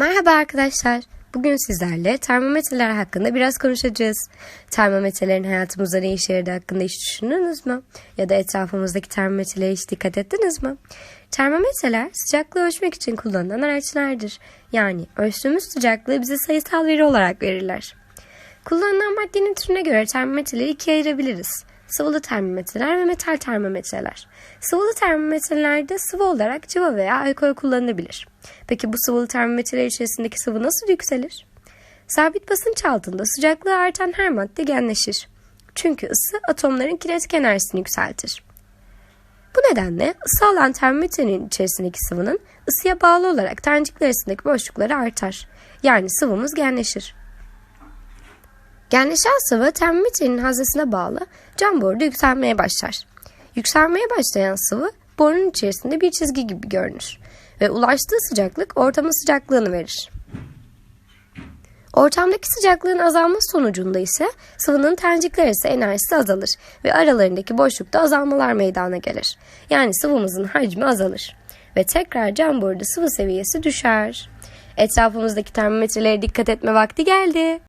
Merhaba arkadaşlar. Bugün sizlerle termometreler hakkında biraz konuşacağız. Termometrelerin hayatımızda ne işe yaradığı hakkında hiç düşündünüz mü? Ya da etrafımızdaki termometrelere hiç dikkat ettiniz mi? Termometreler sıcaklığı ölçmek için kullanılan araçlardır. Yani ölçtüğümüz sıcaklığı bize sayısal veri olarak verirler. Kullanılan maddenin türüne göre termometreleri ikiye ayırabiliriz. Sıvılı termometreler ve metal termometreler. Sıvılı termometrelerde sıvı olarak cıva veya alkol kullanılabilir. Peki bu sıvılı termometreler içerisindeki sıvı nasıl yükselir? Sabit basınç altında sıcaklığı artan her madde genleşir. Çünkü ısı atomların kinetik enerjisini yükseltir. Bu nedenle ısı alan termometrenin içerisindeki sıvının ısıya bağlı olarak tanecikler arasındaki boşlukları artar. Yani sıvımız genleşir. Genleşen sıvı termometrenin haznesine bağlı cam boruda yükselmeye başlar. Yükselmeye başlayan sıvı borunun içerisinde bir çizgi gibi görünür ve ulaştığı sıcaklık ortamın sıcaklığını verir. Ortamdaki sıcaklığın azalması sonucunda ise sıvının tanecikler arası enerjisi azalır ve aralarındaki boşlukta azalmalar meydana gelir. Yani sıvımızın hacmi azalır ve tekrar cam boruda sıvı seviyesi düşer. Etrafımızdaki termometrelere dikkat etme vakti geldi.